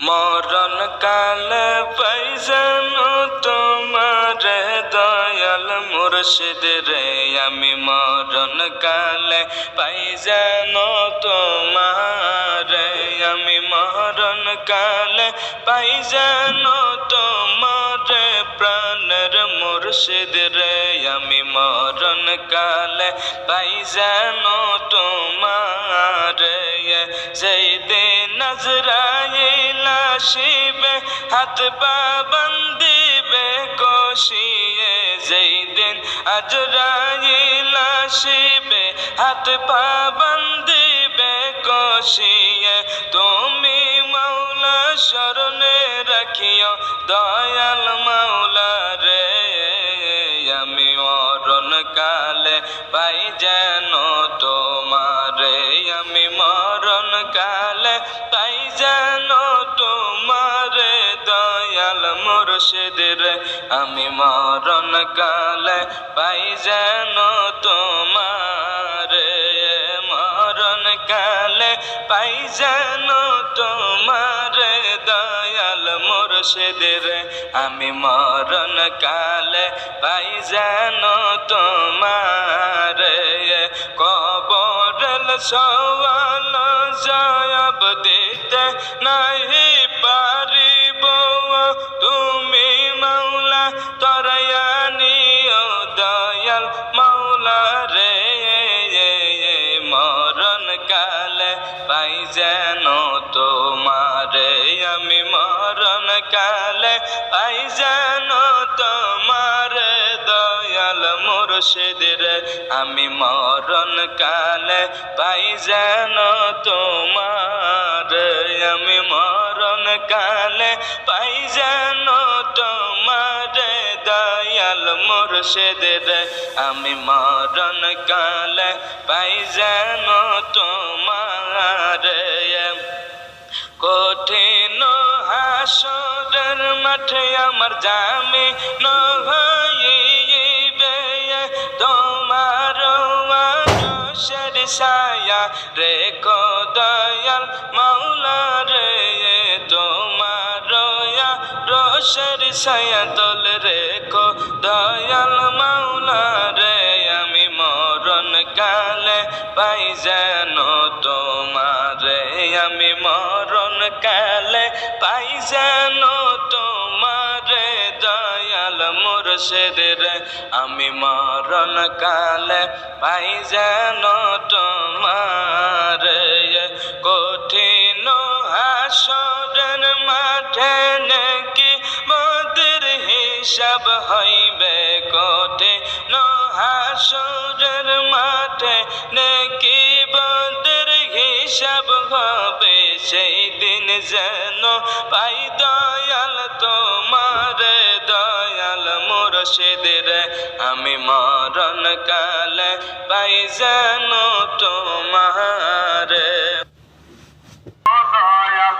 মরণ কাল পাইজান তোমার দয়াল মুর্শিদ রে, আমি মরণ কালে পাইজান তোমার, আমি মরণ কালে পাইজান তোমার, প্রাণের মুর্শিদ রে, আমি মরণ কালে পাইজান তোমার। যেই দিন নজরাইল আসিবে হাত পা বন্দিবে কষিয়ে যেই দিন আজরাইল আসিবে হাত পা বন্দিবে কষিয়ে তুমি মাওলা শরণে রাখিও, দয়াল মাওলা রে, আমি মরণ কালে পাই মুর্শিদ আমি মরণ কালে পাই যেন তোমারে। মরণ কালে পাই যেন তোমারে, দয়াল মুর্শিদ রে আমি মরণ কালে পাই যেন তোমারে। কবরল সওয়াল জবাব দিতে নাহি কালে পাই যেন তোমারে। আমি মরণ কালে পাই যেন তোমারে। দয়াল মুর্শিদ রে আমি মরণ কালে পাই যেন তোমার। আমি মরণ কালে পাই যেন দয়াল মুর্শিদ রে, আমি মরণ কালে পাই যেন তোমার। কঠিন হাসরের মাঠে আমার জামি আদর্শের ছায়া রেখো দয়াল মাওলা রে, তোমার রোশের ছায়া দল রেখো দয়াল মাওলা রে, আমি মরণ কালে পাই যেন তোমারে। আমি মরণ কালে পাই যেন তোমারে, দয়াল মুর্শিদ রে। আমি মরণ কালে পাই যেন তোমারে। কঠিন হিসাব হইবে কঠিন হাসরের মাঠে নাকি বদের হিসাব হবে? সেই দিন যেন পাই দয়াল তোমার, দয়াল মুর্শিদ রে আমি মরণ কালে পাই যেন তোমার। দয়াল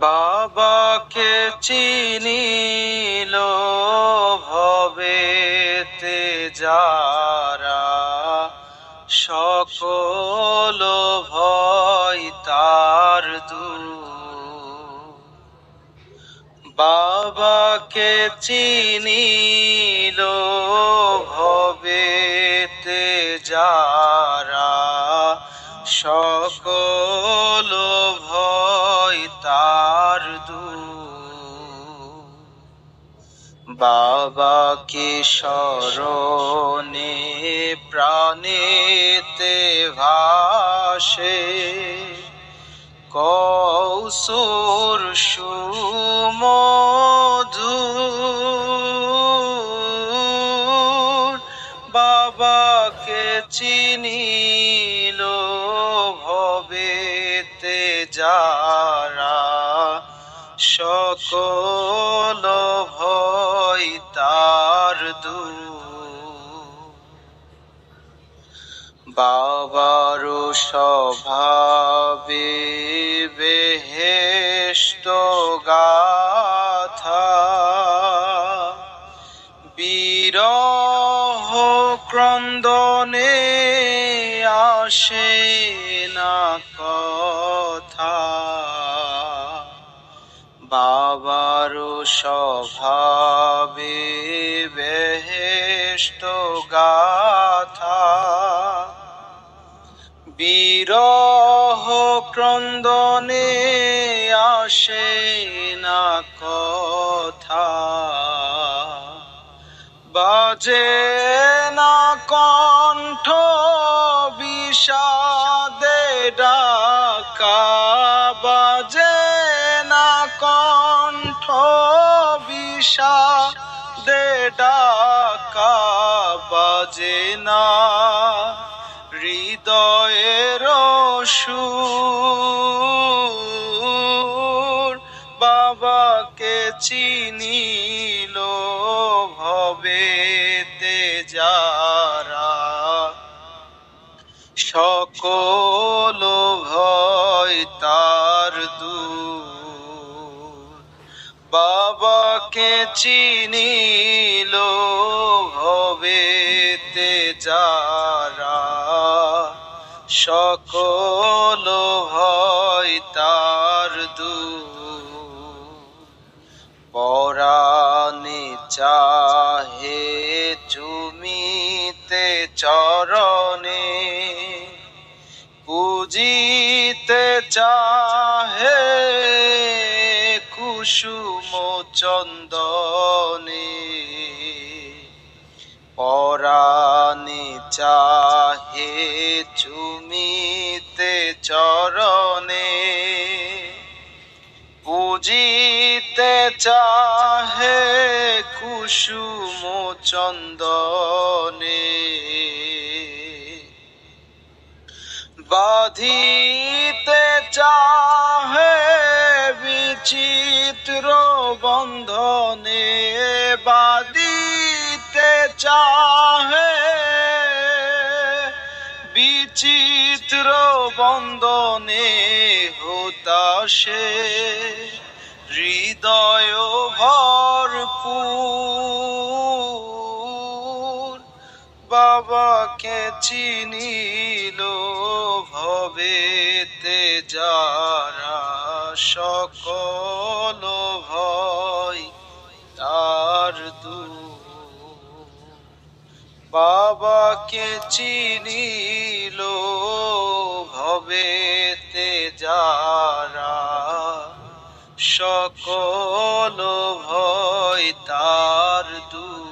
বাবাকে চিনিল ভবেতে যারা সকল ভয় তার দূর। বাবাকে চিনিলো স্মরণে প্রাণেতে ভাসে। কৌসুর সুমধু বাবাকে চিনিল বাবারও স্বভাবে বেহেষ্ট গাথা। বিরহ ক্রন্দনে আসে না কথা। বাবারও স্বভাবে বেহেষ্ট বিরহ ক্রন্দনে আসে না কথা। বাজে না কণ্ঠ বিষাদে ডাকা। বাজে না কণ্ঠ বিষাদে ডাকা। বাজে না হৃদয়ের সুর বাবাকে চিনিল ভবেতে যারা। সকল ভয় তার দূর বাবাকে চিনিল ভবেতে যারা। সকল ভয় তার দূর পরাণে চাহে চুমিতে চরণে পূজিতে চাহে কুসুম চন্দনে। পরাণে চাহে চরণে বুঝিতে চাহে কুসুম চন্দনে বাঁধিতে চাহে বিচিত্র বন্ধনে। বাদিতে চাহে বিচিত্র বন্দনে হতাশে হৃদয় ভরপুর। বাবাকে চিনিল ভবেতে যারা সকল ভয় তার বাবাকে চিনিল ভবেতে যারা সকল ভয় তার দূর